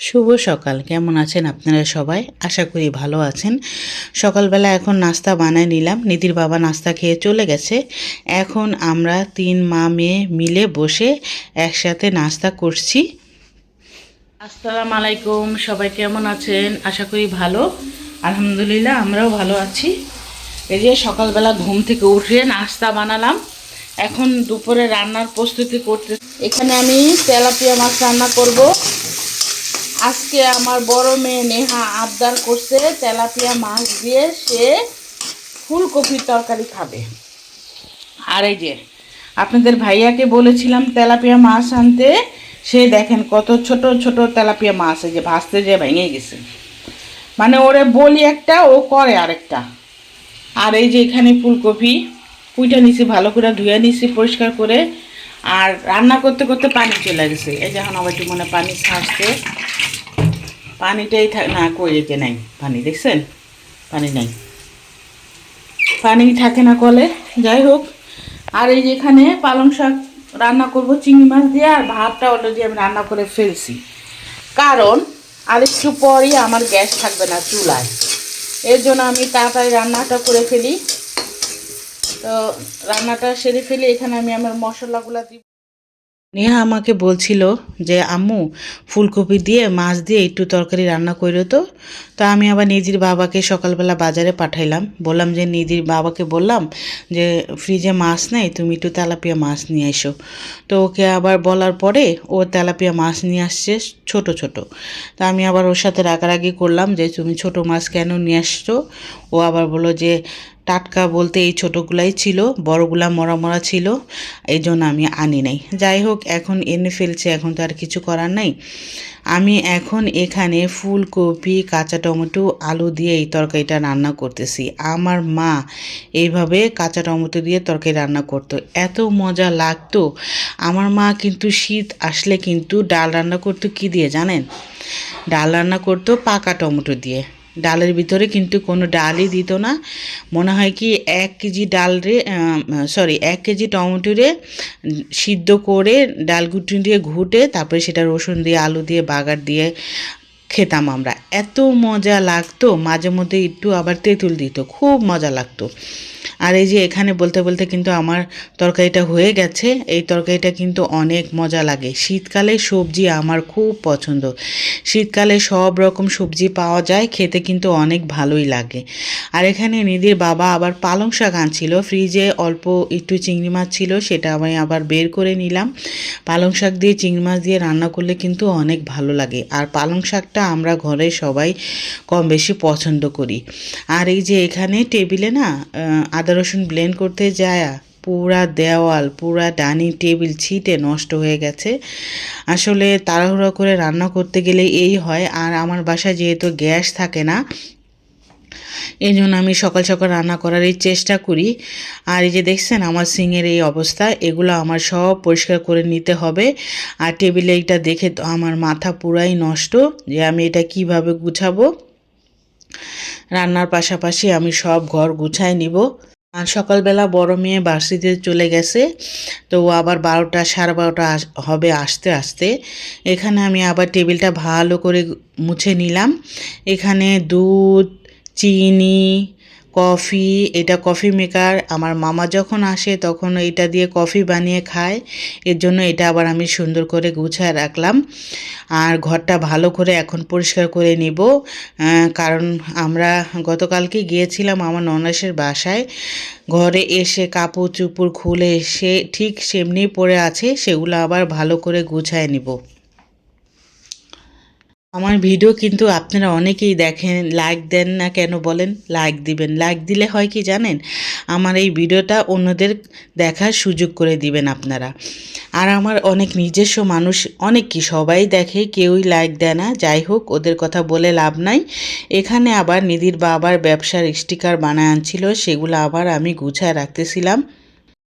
শুভ সকাল। কেমন আছেন আপনারা সবাই? আশা করি ভালো আছেন। সকালবেলা এখন নাস্তা বানায় নিলাম। নিধির বাবা নাস্তা খেয়ে চলে গেছে। এখন আমরা তিন মা মেয়ে মিলে বসে একসাথে নাস্তা করছি। আসসালাম আলাইকুম। সবাই কেমন আছেন? আশা করি ভালো। আলহামদুলিল্লাহ, আমরাও ভালো আছি। এই যে সকালবেলা ঘুম থেকে উঠে নাস্তা বানালাম। এখন দুপুরে রান্নার প্রস্তুতি করতে এখানে আমি তেলাপিয়া মাছ রান্না করব। আজকে আমার বড় মেয়ে নেহা আবদার করছে তেলাপিয়া মাছ দিয়ে সে ফুলকপির তরকারি খাবে। আর এই যে, আপনাদের ভাইয়াকে বলেছিলাম তেলাপিয়া মাছ আনতে, সে দেখেন কত ছোট ছোট তেলাপিয়া মাছ, এই যে ভাসতে যে ভেঙে গেছে। মানে ওরে বলি একটা, ও করে আরেকটা। আর এই যে এখানে ফুলকপি কুইটা নিছি, ভালো করে ধুয়ে নিছি, পরিষ্কার করে আর রান্না করতে করতে পানি চলে গেছে। এই যখন আবার একটু মনে পানি ছাড়ছে। পানিটাই থাক না, কই রেখে নাই, পানি দেখছেন? পানি নাই। পানি থাকে না কলে, যাই হোক। আর এই যে এখানে পালং শাক রান্না করব, চিংড়ি মাছ দিয়ে, আর ভাতটা অলরেডি আমি রান্না করে ফেলছি। কারণ আর একটু পরই আমার গ্যাস থাকবে না চুলায়। এর জন্য আমি তাড়াতাড়ি রান্নাটা করে ফেলি। তো রান্নাটা সেরে ফেলে এখানে আমি আমার মশলাগুলো দিব। নেহা আমাকে বলছিল যে, আম্মু, ফুলকপি দিয়ে, মাছ দিয়ে একটু তরকারি রান্না করো তো। তো আমি আবার নিধির বাবাকে সকালবেলা বাজারে পাঠাইলাম। বললাম যে নিধির বাবাকে বললাম যে, ফ্রিজে মাছ নেই, তুমি একটু তেলাপিয়া মাছ নিয়ে এসো। তো ওকে আবার বলার পরে ও তেলাপিয়া মাছ নিয়ে আসছে ছোট ছোট। তা আমি আবার ওর সাথে রাগারাগি করলাম যে, তুমি ছোট মাছ কেন নিয়ে আসছো? ও আবার বলল যে টাটকা বলতে এই ছোটোগুলাই ছিল, বড়গুলা মরা মরা ছিল, এই জন্য আমি আনি নাই। যাই হোক, এখন এনে ফেলছে, এখন তো আর কিছু করার নাই। আমি এখন এখানে ফুলকপি, কাঁচা টমেটো, আলু দিয়ে এই তরকারিটা রান্না করতেছি। আমার মা এইভাবে কাঁচা টমেটো দিয়ে তরকারি রান্না করতো। এত মজা লাগতো। আমার মা কিন্তু শীত আসলে কিন্তু ডাল রান্না করতো কী দিয়ে জানেন? ডাল রান্না করতো পাকা টমেটো দিয়ে। ডালের ভিতরে, কিন্তু কোনো ডালই দিত না। মনে হয় কি এক কেজি ডাল রে সরি এক কেজি টমেটো রে সিদ্ধ করে ডাল গুটি দিয়ে ঘুটে, তারপরে সেটা রসুন দিয়ে, আলু দিয়ে, বাগার দিয়ে খেতাম আমরা। এত মজা লাগতো মাঝে মধ্যে একটু আবার তেঁতুল দিত, খুব মজা লাগতো। আর এই যে এখানে বলতে বলতে কিন্তু আমার তরকারিটা হয়ে গেছে। এই তরকারিটা কিন্তু অনেক মজা লাগে। শীতকালে সবজি আমার খুব পছন্দ। শীতকালে সব রকম সবজি পাওয়া যায়, খেতে কিন্তু অনেক ভালোই লাগে। আর এখানে নিধির বাবা আবার পালং শাক আনছিল। ফ্রিজে অল্প একটু চিংড়ি মাছ ছিল, সেটা আমি আবার বের করে নিলাম। পালং শাক দিয়ে চিংড়ি মাছ দিয়ে রান্না করলে কিন্তু অনেক ভালো লাগে। আর পালং শাকটা আমরা ঘরে সবাই কম বেশি পছন্দ করি। আর এই যে এখানে টেবিলে না আদা রসুন ব্লেন্ড করতে যায়, পুরা দেওয়াল, পুরা ডাইনিং টেবিল ছিটে নষ্ট হয়ে গেছে। আসলে তাড়াহুড়ো করে রান্না করতে গেলে এই হয়। আর আমার বাসায় যেহেতু গ্যাস থাকে না, এই জন্য আমি সকাল সকাল রান্না করার এই চেষ্টা করি। আর এই যে দেখছেন আমার সিংয়ের এই অবস্থা, এগুলো আমার সব পরিষ্কার করে নিতে হবে। আর টেবিলে এইটা দেখে তো আমার মাথা পুরাই নষ্ট যে আমি এটা কীভাবে গুছাবো। রান্নার পাশাপাশি আমি সব ঘর গুছাই নিব। আর সকালবেলা বড় মেয়ে বার্ষিতে চলে গেছে। তো আবার বারোটা, সাড়ে বারোটা হবে আসতে আসতে। এখানে আমি আবার টেবিলটা ভালো করে মুছে নিলাম। এখানে দুধ, চিনি কফি, এটা কফি মেকার। আমার মামা যখন আসে তখন এটা দিয়ে কফি বানিয়ে খায়। এর জন্য এটা আবার আমি সুন্দর করে গুছায় রাখলাম। আর ঘরটা ভালো করে এখন পরিষ্কার করে নিব। কারণ আমরা গতকালকে গিয়েছিলাম আমার ননাসের বাসায়। ঘরে এসে কাপড় চুপুর খুলে সে ঠিক সেমনি পড়ে আছে, সেগুলো আবার ভালো করে গুছায় নিব। আমার ভিডিও কিন্তু আপনারা অনেকেই দেখেন লাইক দেন না কেন বলেন লাইক দিবেন। লাইক দিলে হয় কি জানেন? আমার এই ভিডিওটা অন্যদের দেখার সুযোগ করে দিবেন আপনারা। আর আমার অনেক নিজস্ব মানুষ, অনেক কি সবাই দেখে, কেউই লাইক দেয় না। যাই হোক, ওদের কথা বলে লাভ নাই। এখানে আবার নিধির বাবার ব্যবসার স্টিকার বানায় আনছিল, সেগুলো আবার আমি গুছায় রাখতেছিলাম।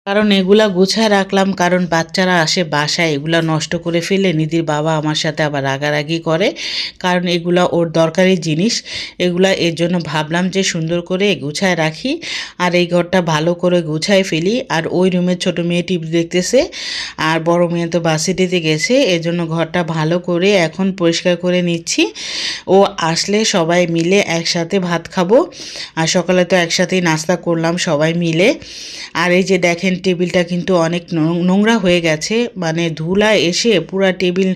কারণ এগুলা গুছায় রাখলাম কারণ বাচ্চারা আসে বাসায়, এগুলা নষ্ট করে ফেলে নিধির বাবা আমার সাথে আবার রাগারাগি করে। কারণ এগুলা ওর দরকারি জিনিস, এগুলা এর জন্য ভাবলাম যে সুন্দর করে গুছায় রাখি আর এই ঘরটা ভালো করে গুছায় ফেলি। আর ওই রুমের ছোট মেয়ে টিভি দেখতেছে আর বড় মেয়ে তো বাসিটিতে গেছে, এর জন্য ঘরটা ভালো করে এখন পরিষ্কার করে নিচ্ছি। ও আসলে সবাই মিলে একসাথে ভাত খাব। আর সকালে তো একসাথেই নাস্তা করলাম সবাই মিলে। আর এই যে দেখেন টেবিলটা কিন্তু অনেক নোংরা হয়ে গেছে। মানে ধুলা এসে পুরা টেবিল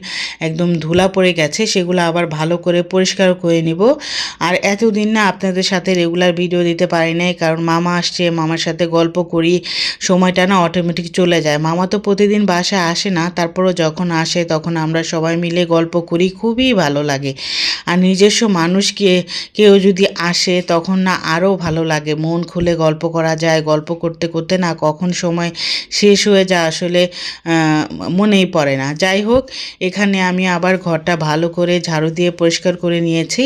একদম ধুলা পড়ে গেছে, সেগুলো আবার ভালো করে পরিষ্কার করে নিব। আর এতদিন না আপনাদের সাথে রেগুলার ভিডিও দিতে পারি নাই, কারণ মামা আসছে, মামার সাথে গল্প করি, সময়টা না অটোমেটিক চলে যায়। মামা তো প্রতিদিন বাসায় আসে না, তারপরও যখন আসে তখন আমরা সবাই মিলে গল্প করি, খুবই ভালো লাগে। আর নিজস্ব মানুষকে, কেউ যদি আসে তখন না আরও ভালো লাগে। মন খুলে গল্প করা যায়, গল্প করতে করতে না কখন সময় শেষ হয়ে যায় আসলে মনেই পড়ে না। যাই হোক, এখানে আমি আবার ঘরটা ভালো করে ঝাড়ু দিয়ে পরিষ্কার করে নিয়েছি।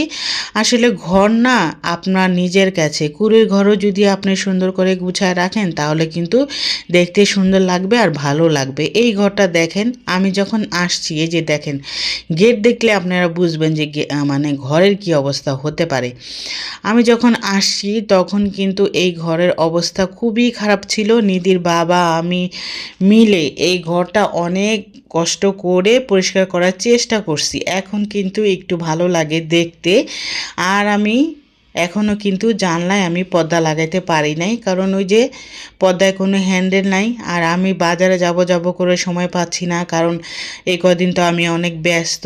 আসলে ঘর না আপনার নিজের কাছে। কুড়ির ঘরও যদি আপনি সুন্দর করে গুছায় রাখেন, তাহলে কিন্তু দেখতে সুন্দর লাগবে আর ভালো লাগবে। এই ঘরটা দেখেন, আমি যখন আসছি, এই যে দেখেন, গেট দেখলে আপনারা বুঝবেন যে মানে ঘরের কি অবস্থা হতে পারে। আমি যখন আসছি, তখন কিন্তু এই ঘরের অবস্থা খুবই খারাপ ছিল। নিধির বাবা, আমি মিলে এই ঘরটা অনেক কষ্ট করে পরিষ্কার করার চেষ্টা করছি। এখন কিন্তু একটু ভালো লাগে দেখতে। আর আমি এখনও কিন্তু জানলায় আমি পর্দা লাগাইতে পারি নাই, কারণ ওই যে পর্দায় কোনো হ্যান্ডেল নাই, আর আমি বাজারে যাব যাব করে সময় পাচ্ছি না, কারণ এই কদিন তো আমি অনেক ব্যস্ত,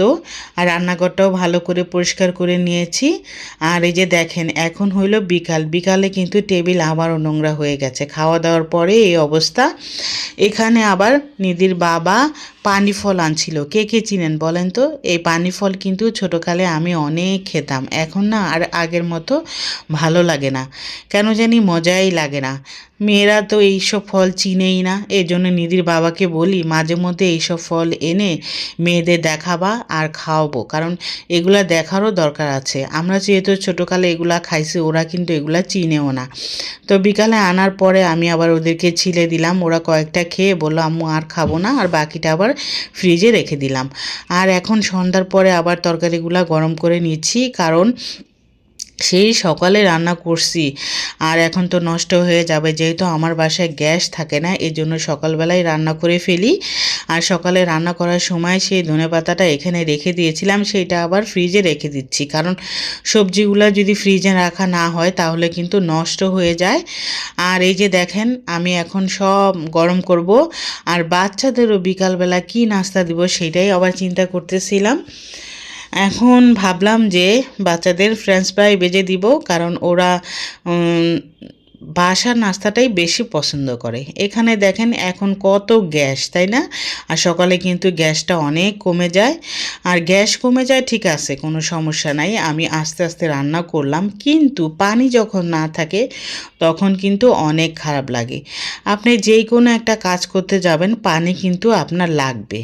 আর রান্নাঘরটাও ভালো করে পরিষ্কার করে নিয়েছি। আর এই যে দেখেন, এখন হইল বিকাল, বিকালে কিন্তু টেবিল আবারও নোংরা হয়ে গেছে। খাওয়া দাওয়ার পরে এই অবস্থা। এখানে আবার নিধির বাবা পানি ফল আনছিল। কে কে চিনেন বলেন তো? এই পানি ফল কিন্তু ছোটোকালে আমি অনেক খেতাম। এখন না আর আগের মতো ভালো লাগে না। কেন জানি মজাই লাগে না। মেয়েরা তো এইসব ফল চিনেই না। এই জন্য নিধির বাবাকে বলি, মাঝে মধ্যে এইসব ফল এনে মেয়েদের দেখাবা আর খাওয়াবো, কারণ এগুলা দেখারও দরকার আছে। আমরা যেহেতু ছোটোকালে এগুলা খাইছি, ওরা কিন্তু এগুলা চিনেও না। তো বিকালে আনার পরে আমি আবার ওদেরকে ছিলে দিলাম, ওরা কয়েকটা খেয়ে বলল, আম্মু, আর খাব না। আর বাকিটা আবার ফ্রিজে রেখে দিলাম। আর এখন সন্ধ্যার পরে আবার তরকারিগুলা গরম করে নিচ্ছি, কারণ সেই সকালে রান্না করছি। আর এখন তো নষ্ট হয়ে যাবে, যেহেতু আমার বাসায় গ্যাস থাকে না এই জন্য সকালবেলায় রান্না করে ফেলি। আর সকালে রান্না করার সময় সেই ধনে পাতাটা এখানে রেখে দিয়েছিলাম সেইটা আবার ফ্রিজে রেখে দিচ্ছি। কারণ সবজিগুলো যদি ফ্রিজে রাখা না হয়, তাহলে কিন্তু নষ্ট হয়ে যায়। আর এই যে দেখেন, আমি এখন সব গরম করব। আর বাচ্চাদেরও বিকালবেলা কি নাস্তা দিব, সেটাই আবার চিন্তা করতেছিলাম। এখন ভাবলাম যে বাচ্চাদের ফ্রেঞ্চ ফ্রাই বেজে দিব, কারণ ওরা বাসার নাস্তাটাই বেশি পছন্দ করে। এখানে দেখেন এখন কত গ্যাস, তাই না? আর সকালে কিন্তু গ্যাসটা অনেক কমে যায়। আর গ্যাস কমে যায়, ঠিক আছে, কোনো সমস্যা নাই, আমি আস্তে আস্তে রান্না করলাম। কিন্তু পানি যখন না থাকে, তখন কিন্তু অনেক খারাপ লাগে। আপনি যেই কোনো একটা কাজ করতে যাবেন, পানি কিন্তু আপনার লাগবে।